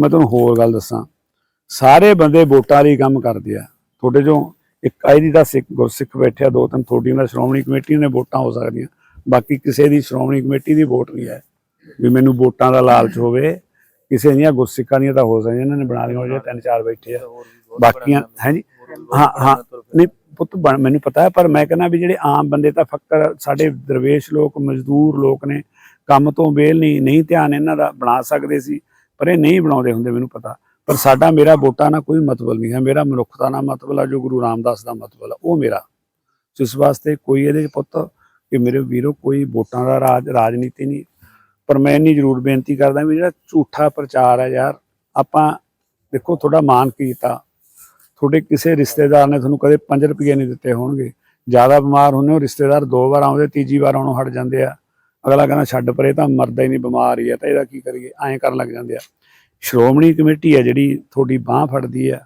ਮੈਂ ਤੁਹਾਨੂੰ ਹੋਰ ਗੱਲ ਦੱਸਾਂ। ਸਾਰੇ ਬੰਦੇ ਵੋਟਾਂ ਲਈ ਕੰਮ ਕਰਦੇ ਆ। ਤੁਹਾਡੇ ਚੋਂ ਇੱਕ ਆਈ ਦਾ ਸਿੱਖ ਗੁਰਸਿੱਖ ਬੈਠਿਆ ਦੋ ਤਿੰਨ ਤੁਹਾਡੀਆਂ ਦਾ ਸ਼੍ਰੋਮਣੀ ਕਮੇਟੀ ਨੇ ਵੋਟਾਂ ਹੋ ਸਕਦੀਆਂ। ਬਾਕੀ ਕਿਸੇ ਦੀ ਸ਼੍ਰੋਮਣੀ ਕਮੇਟੀ ਦੀ ਵੋਟ ਨਹੀਂ ਹੈ। ਵੀ ਮੈਨੂੰ ਵੋਟਾਂ ਦਾ ਲਾਲਚ ਹੋਵੇ ਕਿਸੇ ਦੀਆਂ ਗੁਰਸਿੱਖਾਂ ਦੀਆਂ ਤਾਂ ਹੋ ਸਕਦੀਆਂ ਇਹਨਾਂ ਨੇ ਬਣਾ ਲਈਆਂ ਹੋ ਜੇ ਤਿੰਨ ਚਾਰ ਬੈਠੇ ਆ। ਬਾਕੀਆਂ ਹੈ। ਜੀ ਹਾਂ ਹਾਂ। ਨਹੀਂ ਪੁੱਤ ਮੈਨੂੰ ਪਤਾ ਹੈ ਪਰ ਮੈਂ ਕਹਿੰਦਾ ਵੀ ਜਿਹੜੇ ਆਮ ਬੰਦੇ ਤਾਂ ਫੱਕਰ ਸਾਡੇ ਦਰਵੇਸ਼ ਲੋਕ ਮਜ਼ਦੂਰ ਲੋਕ ਨੇ ਕੰਮ ਤੋਂ ਵੇਲ ਨਹੀਂ ਨਹੀਂ ਧਿਆਨ ਇਹਨਾਂ ਦਾ ਬਣਾ ਸਕਦੇ ਸੀ। ਪਰ ਇਹ ਨਹੀਂ ਬਣਾਉਂਦੇ ਹੁੰਦੇ ਮੈਨੂੰ ਪਤਾ। ਪਰ ਸਾਡਾ ਮੇਰਾ ਵੋਟਾਂ ਨਾਲ ਕੋਈ ਮਤਲਬ ਨਹੀਂ ਹੈ। ਮੇਰਾ ਮਨੁੱਖਤਾ ਨਾਲ ਮਤਲਬ ਆ, ਜੋ ਗੁਰੂ ਰਾਮਦਾਸ ਦਾ ਮਤਲਬ ਆ, ਉਹ ਮੇਰਾ। ਇਸ ਵਾਸਤੇ ਕੋਈ ਇਹਦੇ 'ਚ ਪੁੱਤ ਕਿ ਮੇਰੇ ਵੀਰੋ ਕੋਈ ਵੋਟਾਂ ਦਾ ਰਾਜ, ਰਾਜਨੀਤੀ ਨਹੀਂ। ਪਰ ਮੈਂ ਇੰਨੀ ਜ਼ਰੂਰ ਬੇਨਤੀ ਕਰਦਾ ਵੀ ਜਿਹੜਾ ਝੂਠਾ ਪ੍ਰਚਾਰ ਹੈ ਯਾਰ, ਆਪਾਂ ਦੇਖੋ ਤੁਹਾਡਾ ਮਾਨ ਕੀਤਾ। ਤੁਹਾਡੇ ਕਿਸੇ ਰਿਸ਼ਤੇਦਾਰ ਨੇ ਤੁਹਾਨੂੰ ਕਦੇ 5 ਰੁਪਏ ਨਹੀਂ ਦਿੱਤੇ ਹੋਣਗੇ। ਜ਼ਿਆਦਾ ਬਿਮਾਰ ਹੁੰਦੇ ਹੋ, ਰਿਸ਼ਤੇਦਾਰ ਦੋ ਵਾਰ ਆਉਂਦੇ, ਤੀਜੀ ਵਾਰ ਆਉਣੋਂ ਹਟ ਜਾਂਦੇ ਆ। ਅਗਲਾ ਕਹਿੰਦਾ, ਛੱਡ ਪਰੇ ਤਾਂ ਮਰਦਾ ਹੀ ਨਹੀਂ, ਬਿਮਾਰ ਹੀ ਆ, ਤਾਂ ਇਹਦਾ ਕੀ ਕਰੀਏ? ਐਂ ਕਰਨ ਲੱਗ ਜਾਂਦੇ ਆ। ਸ਼੍ਰੋਮਣੀ ਕਮੇਟੀ ਹੈ ਜਿਹੜੀ ਤੁਹਾਡੀ ਬਾਹ ਫੜਦੀ ਹੈ।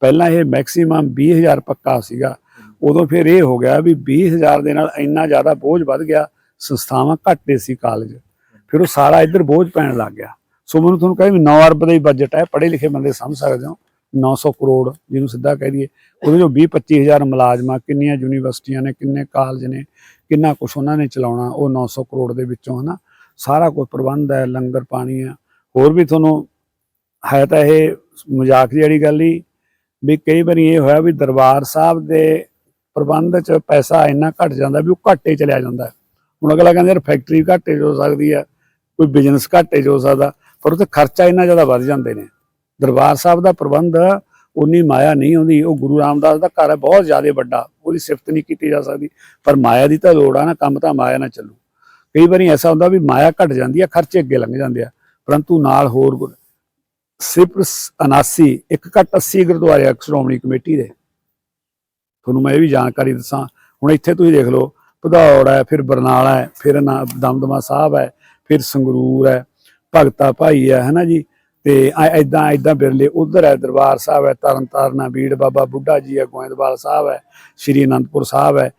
ਪਹਿਲਾਂ ਇਹ ਮੈਕਸਿਮਮ 20000 ਪੱਕਾ ਸੀਗਾ। ਉਦੋਂ ਫਿਰ ਇਹ ਹੋ ਗਿਆ ਵੀ 20000 ਦੇ ਨਾਲ ਇੰਨਾ ਜ਼ਿਆਦਾ ਬੋਝ ਵੱਧ ਗਿਆ, ਸੰਸਥਾਵਾਂ ਘੱਟੇ ਸੀ ਕਾਲਜ ਫਿਰ ਉਹ ਸਾਰਾ ਇੱਧਰ ਬੋਝ ਪੈਣ ਲੱਗ ਗਿਆ। ਸੋ ਮੈਨੂੰ ਤੁਹਾਨੂੰ ਕਹੇ ਵੀ 9 ਅਰਬ ਦਾ ਹੀ ਬਜਟ ਹੈ, ਪੜ੍ਹੇ ਲਿਖੇ ਬੰਦੇ ਸਮਝ ਸਕਦੇ ਹੋ। 900 ਕਰੋੜ ਜਿਹਨੂੰ ਸਿੱਧਾ ਕਹਿ ਦਈਏ। ਉਹਦੇ ਜੋ 20 25000 ਮੁਲਾਜ਼ਮਾਂ, ਕਿੰਨੀਆਂ ਯੂਨੀਵਰਸਿਟੀਆਂ ਨੇ, ਕਿੰਨੇ ਕਾਲਜ ਨੇ, ਕਿੰਨਾ ਕੁਝ ਉਹਨਾਂ ਨੇ ਚਲਾਉਣਾ, ਉਹ 900 ਕਰੋੜ ਦੇ ਵਿੱਚੋਂ ਹਨਾ। ਸਾਰਾ ਕੁਝ ਪ੍ਰਬੰਧ ਹੈ, ਲੰਗਰ ਪਾਣੀ ਹੈ। ਹੋਰ ਵੀ ਤੁਹਾਨੂੰ ਹੈ ਤਾਂ ਇਹ ਮਜ਼ਾਕ ਜਿਹੀ ਵਾਲੀ ਗੱਲ ਹੀ, ਵੀ ਕਈ ਵਾਰੀ ਇਹ ਹੋਇਆ ਵੀ ਦਰਬਾਰ ਸਾਹਿਬ ਦੇ ਪ੍ਰਬੰਧ 'ਚ ਪੈਸਾ ਇੰਨਾ ਘਟ ਜਾਂਦਾ ਵੀ ਉਹ ਘਾਟੇ ਚਲਿਆ ਜਾਂਦਾ। ਹੁਣ ਅਗਲਾ ਕਹਿੰਦਾ ਯਾਰ ਫੈਕਟਰੀ ਘਾਟੇ 'ਚ ਹੋ ਸਕਦੀ ਹੈ ਕੋਈ ਬਿਜ਼ਨਸ ਘਾਟੇ 'ਚ ਹੋ ਸਕਦਾ, ਪਰ ਉੱਥੇ ਖਰਚਾ ਇੰਨਾ ਜ਼ਿਆਦਾ ਵੱਧ ਜਾਂਦੇ ਨੇ। ਦਰਬਾਰ ਸਾਹਿਬ ਦਾ ਪ੍ਰਬੰਧ ਉਨੀ ਮਾਇਆ ਨਹੀਂ ਹੁੰਦੀ, ਉਹ ਗੁਰੂ ਰਾਮਦਾਸ ਦਾ ਘਰ ਹੈ, ਬਹੁਤ ਜ਼ਿਆਦਾ ਵੱਡਾ, ਉਹਦੀ ਸਿਫਤ ਨਹੀਂ ਕੀਤੀ ਜਾ ਸਕਦੀ, ਪਰ ਮਾਇਆ ਦੀ ਤਾਂ ਲੋੜ ਆ ਨਾ, ਕੰਮ ਤਾਂ ਮਾਇਆ ਨਾਲ ਚੱਲੂ। ਕਈ ਵਾਰੀ ਐਸਾ ਹੁੰਦਾ ਵੀ ਮਾਇਆ ਘਟ ਜਾਂਦੀ ਆ, ਖਰਚੇ ਅੱਗੇ ਲੰਘ ਜਾਂਦੇ ਆ, ਪਰੰਤੂ ਨਾਲ ਹੋਰ ਗੁਰ- ਸਿਰਫ 79 ਇੱਕ ਘੱਟ 80 ਗੁਰਦੁਆਰੇ ਆ ਸ਼੍ਰੋਮਣੀ ਕਮੇਟੀ ਦੇ। ਤੁਹਾਨੂੰ ਮੈਂ ਇਹ ਵੀ ਜਾਣਕਾਰੀ ਦੱਸਾਂ। ਹੁਣ ਇੱਥੇ ਤੁਸੀਂ ਦੇਖ ਲਓ, ਭਦੌੜ ਹੈ, ਫਿਰ ਬਰਨਾਲਾ ਹੈ, ਫਿਰ ਨਾ- ਦਮਦਮਾ ਸਾਹਿਬ ਹੈ, ਫਿਰ ਸੰਗਰੂਰ ਹੈ, ਭਗਤਾ ਭਾਈ ਹੈ, ਹਨਾ ਜੀ? ਤੇ ਐਦਾਂ ਐਦਾਂ ਬਿਰਲੇ, ਉਧਰ ਹੈ ਦਰਬਾਰ ਸਾਹਿਬ ਹੈ, ਤਰਨ ਤਾਰਨ ਹੈ, ਬੀੜ ਬਾਬਾ ਬੁੱਢਾ ਜੀ ਹੈ, ਗੋਇੰਦਵਾਲ ਸਾਹਿਬ ਹੈ, ਸ਼੍ਰੀ ਅਨੰਦਪੁਰ ਸਾਹਿਬ ਹੈ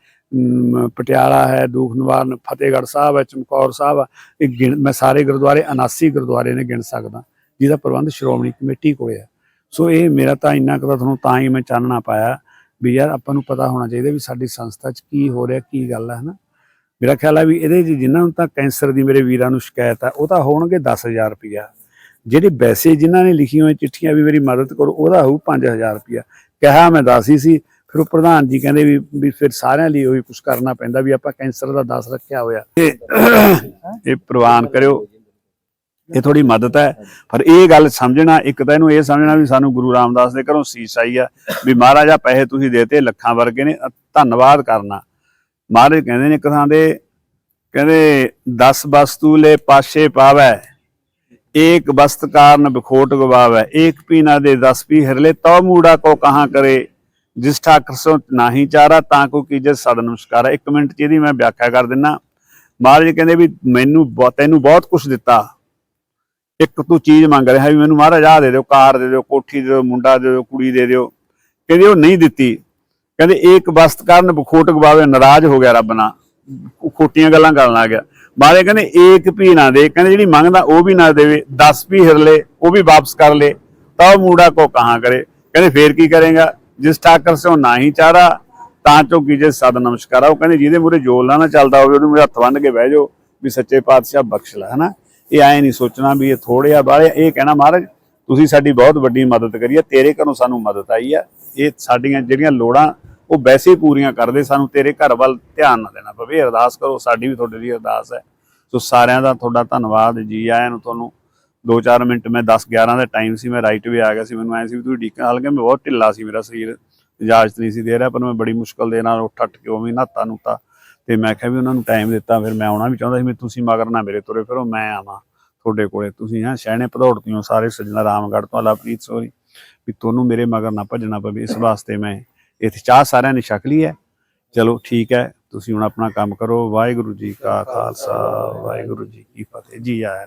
ਪਟਿਆਲਾ ਹੈ, ਦੂਖ ਨਿਵਾਰਨ, ਫਤਿਹਗੜ੍ਹ ਸਾਹਿਬ ਹੈ, ਚਮਕੌਰ ਸਾਹਿਬ ਹੈ। ਇਹ ਗਿਣ, ਮੈਂ ਸਾਰੇ ਗੁਰਦੁਆਰੇ 79 ਗੁਰਦੁਆਰੇ ਨੇ ਗਿਣ ਸਕਦਾ। ਜਿਹਦਾ ਪ੍ਰਬੰਧ ਸ਼੍ਰੋਮਣੀ ਕਮੇਟੀ ਕੋਲੇ ਆ। ਸੋ ਇਹ ਮੇਰਾ ਤਾਂ ਇੰਨਾ ਕੁ ਤਾਂ ਤੁਹਾਨੂੰ ਤਾਂ ਹੀ ਮੈਂ ਚਾਨਣਾ ਪਾਇਆ ਵੀ ਯਾਰ ਆਪਾਂ ਨੂੰ ਪਤਾ ਹੋਣਾ ਚਾਹੀਦਾ ਵੀ ਸਾਡੀ ਸੰਸਥਾ 'ਚ ਕੀ ਹੋ ਰਿਹਾ, ਕੀ ਗੱਲ ਹੈ ਹਨਾ? ਮੇਰਾ ਖਿਆਲ ਆ ਵੀ ਇਹਦੇ 'ਚ ਜਿਨ੍ਹਾਂ ਨੂੰ ਤਾਂ ਕੈਂਸਰ ਦੀ ਮੇਰੇ ਵੀਰਾਂ ਨੂੰ ਸ਼ਿਕਾਇਤ ਆ, ਉਹ ਤਾਂ ਹੋਣਗੇ 10000 ਰੁਪਇਆ ਜਿਹੜੇ ਵੈਸੇ ਜਿਨ੍ਹਾਂ ਨੇ ਲਿਖੀਆਂ ਹੋਈਆਂ ਚਿੱਠੀਆਂ ਵੀ ਮੇਰੀ ਮਦਦ ਕਰੋ, ਉਹਦਾ ਹੋਊ 5000 ਰੁਪਇਆ ਕਿਹਾ ਮੈਂ ਦੱਸ ਹੀ ਸੀ, ਫਿਰ ਉਹ ਪ੍ਰਧਾਨ ਜੀ ਕਹਿੰਦੇ ਵੀ ਵੀ ਫਿਰ ਸਾਰਿਆਂ ਲਈ ਉਹੀ ਕੁਝ ਕਰਨਾ ਪੈਂਦਾ ਵੀ ਆਪਾਂ ਕੈਂਸਰ ਦਾ 10 ਰੱਖਿਆ ਹੋਇਆ। ਇਹ ਪ੍ਰਵਾਨ ਕਰਿਓ। ਇਹ ਥੋੜੀ ਮਦਦ ਹੈ। ਪਰ ਇਹ ਗੱਲ ਸਮਝਣਾ, ਇੱਕ ਤਾਂ ਇਹਨੂੰ ਇਹ ਸਮਝਣਾ ਵੀ ਸਾਨੂੰ ਗੁਰੂ ਰਾਮਦਾਸ ਦੇ ਘਰੋਂ ਸੀਸ ਆਈ ਆ ਵੀ ਮਹਾਰਾਜਾ ਪੈਸੇ ਤੁਸੀਂ ਦੇਤੇ, ਲੱਖਾਂ ਵਰਗੇ ਨੇ ਧੰਨਵਾਦ ਕਰਨਾ। ਮਹਾਰਾਜ ਕਹਿੰਦੇ ਨੇ ਇੱਕ ਥਾਂ ਦੇ ਕਹਿੰਦੇ 10 ਵਸਤੂ ਲੈ ਪਾਸ਼ੇ ਪਾਵੈ, ਏਕ ਵਸਤ ਕਾਰਨ ਬਖੋਟ ਗਵਾਵੈ, ਏਕ ਪੀਨਾ ਦੇ 10 ਪੀ ਹਰਲੇ, ਤਉ ਮੂੜਾ ਕੋ ਕਹਾਂ ਕਰੇ, ਜਿਸ ਠਾਕਰ ਸੋ ਨਹੀਂ ਚਾਰਾ, ਤਾਂ ਕੋ ਕੀਜੇ ਸਦ ਨਮਸਕਾਰ। ਇੱਕ ਮਿੰਟ ਚ ਇਹਦੀ ਮੈਂ ਵਿਆਖਿਆ ਕਰ ਦਿੰਨਾ। ਮਹਾਰਾਜ ਕਹਿੰਦੇ ਵੀ ਮੈਨੂੰ ਬਹੁ- ਤੈਨੂੰ ਬਹੁਤ ਕੁਝ ਦਿੱਤਾ। ਇੱਕ ਤੂੰ ਚੀਜ਼ ਮੰਗ ਰਿਹਾ ਵੀ ਮੈਨੂੰ ਮਹਾਰਾਜ ਆਹ ਦੇ ਦਿਓ, ਕਾਰ ਦੇ ਦਿਓ, ਕੋਠੀ ਦੇ ਦਿਓ, ਮੁੰਡਾ ਦੇ ਦਿਓ, ਕੁੜੀ ਦੇ ਦਿਓ। ਕਹਿੰਦੇ ਉਹ ਨਹੀਂ ਦਿੱਤੀ। ਕਹਿੰਦੇ ਏਕ ਵਸਤ ਕਰਨ ਬਖੋਟ ਗਵਾਵੇ, ਨਾਰਾਜ਼ ਹੋ ਗਿਆ ਰੱਬ ਨਾਲ ਉਹ ਖੋਟੀਆਂ ਗੱਲਾਂ ਕਰਨ ਲੱਗ ਗਿਆ। ਮਹਾਰਾਜ ਕਹਿੰਦੇ ਏਕ ਵੀ ਨਾ ਦੇ। ਕਹਿੰਦੇ ਜਿਹੜੀ ਮੰਗਦਾ ਉਹ ਵੀ ਨਾ ਦੇਵੇ 10 ਵੀ ਹਿਰਲੇ ਉਹ ਵੀ ਵਾਪਸ ਕਰ ਲੇ। ਤਾਂ ਉਹ ਮੂੜਾ ਕੋ ਕਹਾਂ ਕਰੇ? ਕਹਿੰਦੇ ਫੇਰ ਕੀ ਕਰੇਗਾ? ਜਿਸ ਠਾਕਰ ਸੇ ਉਹ ਨਾ ਹੀ ਚਾਰਾ ਤਾਂ ਚੋ ਕੀਜੇ ਸਦ ਨਮਸਕਾਰਾ। ਉਹ ਕਹਿੰਦੇ ਜਿਹਦੇ ਮੂਰੇ ਜੋਲਾ ਨਾ ਚੱਲਦਾ ਹੋਵੇ ਉਹਨੂੰ ਮੂਰੇ ਹੱਥ ਬੰਨ ਕੇ ਬਹਿ ਜਾਓ, ਵੀ ਸੱਚੇ ਪਾਤਸ਼ਾਹ ਬਖਸ਼ ਲੈ, ਹਨਾ? ਇਹ ਐ ਨਹੀਂ ਸੋਚਣਾ ਵੀ ਇਹ ਥੋੜੇ ਆ ਬਾਹਲੇ ਇਹ ਕਹਿਣਾ ਮਹਾਰਾਜ, ਤੁਸੀਂ ਸਾਡੀ ਬਹੁਤ ਵੱਡੀ ਮਦਦ ਕਰੀ ਆ, ਤੇਰੇ ਘਰੋਂ ਸਾਨੂੰ ਮਦਦ ਆਈ ਆ। ਇਹ ਸਾਡੀਆਂ ਜਿਹੜੀਆਂ ਲੋੜਾਂ, ਉਹ ਵੈਸੇ ਹੀ ਪੂਰੀਆਂ ਕਰਦੇ, ਸਾਨੂੰ ਤੇਰੇ ਘਰ ਵੱਲ ਧਿਆਨ ਨਾ ਦੇਣਾ ਪਵੇ। ਅਰਦਾਸ ਕਰੋ, ਸਾਡੀ ਵੀ ਤੁਹਾਡੇ ਲਈ ਅਰਦਾਸ ਹੈ। ਸੋ ਸਾਰਿਆਂ ਦਾ ਤੁਹਾਡਾ ਧੰਨਵਾਦ ਜੀ। ਆਇਆਂ ਨੂੰ ਤੁਹਾਨੂੰ 2-4 ਮਿੰਟ ਮੈਂ 10 11 ਦਾ ਟਾਈਮ ਸੀ, ਮੈਂ ਰਾਈਟ ਵੀ ਆ ਗਿਆ ਸੀ। ਮੈਨੂੰ ਐ ਸੀ ਵੀ ਤੁਸੀਂ ਡੀਕਨ ਹਾਲ ਮੈਂ ਬਹੁਤ ਢਿੱਲਾ ਸੀ ਮੇਰਾ ਸਰੀਰ। ਇਜਾਜ਼ਤ ਨਹੀਂ ਸੀ ਦੇ ਰਿਹਾ, ਪਰ ਮੈਂ ਬੜੀ ਮੁਸ਼ਕਲ ਦੇ ਨਾਲ ਉੱਠ ਉੱਠ ਕੇ ਉਵੇਂ ਨਹਾਤਾ ਨੂਤਾ ਤੇ ਮੈਂ ਕਿਹਾ ਵੀ ਉਹਨਾਂ ਨੂੰ ਟਾਈਮ ਦਿੱਤਾ, ਫਿਰ ਮੈਂ ਆਉਣਾ ਵੀ ਚਾਹੁੰਦਾ ਸੀ ਵੀ ਤੁਸੀਂ ਮਗਰ ਨਾ ਮੇਰੇ ਤੁਰੇ ਫਿਰੋ, ਮੈਂ ਆਵਾਂ ਤੁਹਾਡੇ ਕੋਲੇ। ਤੁਸੀਂ ਹਾਂ, ਸ਼ਹਿਣੇ ਭਦੌੜਤੀਓ ਸਾਰੇ ਸੱਜਣਾ ਰਾਮਗੜ੍ਹ ਤੋਂ ਲਵਪ੍ਰੀਤ ਸੋਰੀ, ਵੀ ਤੁਹਾਨੂੰ ਮੇਰੇ ਮਗਰ ਨਾ ਭੱਜਣਾ ਪਵੇ, ਇਸ ਵਾਸਤੇ ਮੈਂ ਇੱਥੇ ਚਾਹ ਸਾਰਿਆਂ ਨੇ ਛਕ ਲਈ ਹੈ। ਚਲੋ ਠੀਕ ਹੈ, ਤੁਸੀਂ ਹੁਣ ਆਪਣਾ ਕੰਮ ਕਰੋ। ਵਾਹਿਗੁਰੂ ਜੀ ਕਾ ਖਾਲਸਾ, ਵਾਹਿਗੁਰੂ ਜੀ ਕੀ ਫਤਿਹ। ਜੀ ਆਇਆਂ